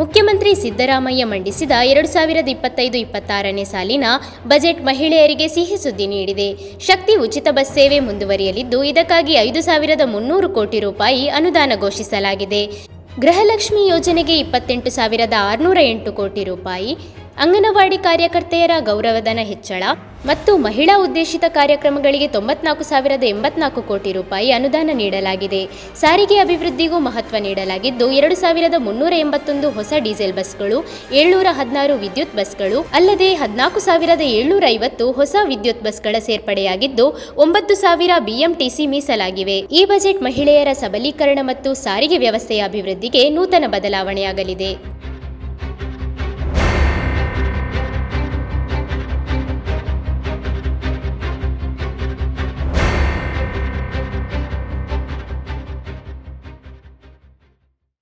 ಮುಖ್ಯಮಂತ್ರಿ ಸಿದ್ದರಾಮಯ್ಯ ಮಂಡಿಸಿದ ಎರಡು ಸಾವಿರದ ಇಪ್ಪತ್ತೈದು ಇಪ್ಪತ್ತಾರನೇ ಸಾಲಿನ ಬಜೆಟ್ ಮಹಿಳೆಯರಿಗೆ ಸಿಹಿ ಸುದ್ದಿ ನೀಡಿದೆ. ಶಕ್ತಿ ಉಚಿತ ಬಸ್ ಸೇವೆ ಮುಂದುವರಿಯಲಿದ್ದು, ಇದಕ್ಕಾಗಿ ಐದು ಸಾವಿರದ ಮುನ್ನೂರು ಕೋಟಿ ರೂಪಾಯಿ ಅನುದಾನ ಘೋಷಿಸಲಾಗಿದೆ. ಗೃಹಲಕ್ಷ್ಮಿ ಯೋಜನೆಗೆ ಇಪ್ಪತ್ತೆಂಟು ಸಾವಿರದ ಆರುನೂರ ಎಂಟು ಕೋಟಿ ರೂಪಾಯಿ ಅಂಗನವಾಡಿ ಕಾರ್ಯಕರ್ತೆಯರ ಗೌರವಧನ ಹೆಚ್ಚಳ ಮತ್ತು ಮಹಿಳಾ ಉದ್ದೇಶಿತ ಕಾರ್ಯಕ್ರಮಗಳಿಗೆ ತೊಂಬತ್ನಾಲ್ಕು ಸಾವಿರದ ಎಂಬತ್ನಾಲ್ಕು ಕೋಟಿ ರೂಪಾಯಿ ಅನುದಾನ ನೀಡಲಾಗಿದೆ. ಸಾರಿಗೆ ಅಭಿವೃದ್ಧಿಗೂ ಮಹತ್ವ ನೀಡಲಾಗಿದ್ದು, ಎರಡು ಸಾವಿರದ ಮುನ್ನೂರ ಎಂಬತ್ತೊಂದು ಹೊಸ ಡೀಸೆಲ್ ಬಸ್ಗಳು, ಏಳ್ನೂರ ಹದಿನಾರು ವಿದ್ಯುತ್ ಬಸ್ಗಳು, ಅಲ್ಲದೆ ಹದಿನಾಲ್ಕು ಸಾವಿರದ ಏಳ್ನೂರ ಐವತ್ತು ಹೊಸ ವಿದ್ಯುತ್ ಬಸ್ಗಳ ಸೇರ್ಪಡೆಯಾಗಿದ್ದು, ಒಂಬತ್ತು ಸಾವಿರ ಬಿಎಂಟಿಸಿ ಮೀಸಲಾಗಿವೆ. ಈ ಬಜೆಟ್ ಮಹಿಳೆಯರ ಸಬಲೀಕರಣ ಮತ್ತು ಸಾರಿಗೆ ವ್ಯವಸ್ಥೆಯ ಅಭಿವೃದ್ಧಿಗೆ ನೂತನ ಬದಲಾವಣೆಯಾಗಲಿದೆ.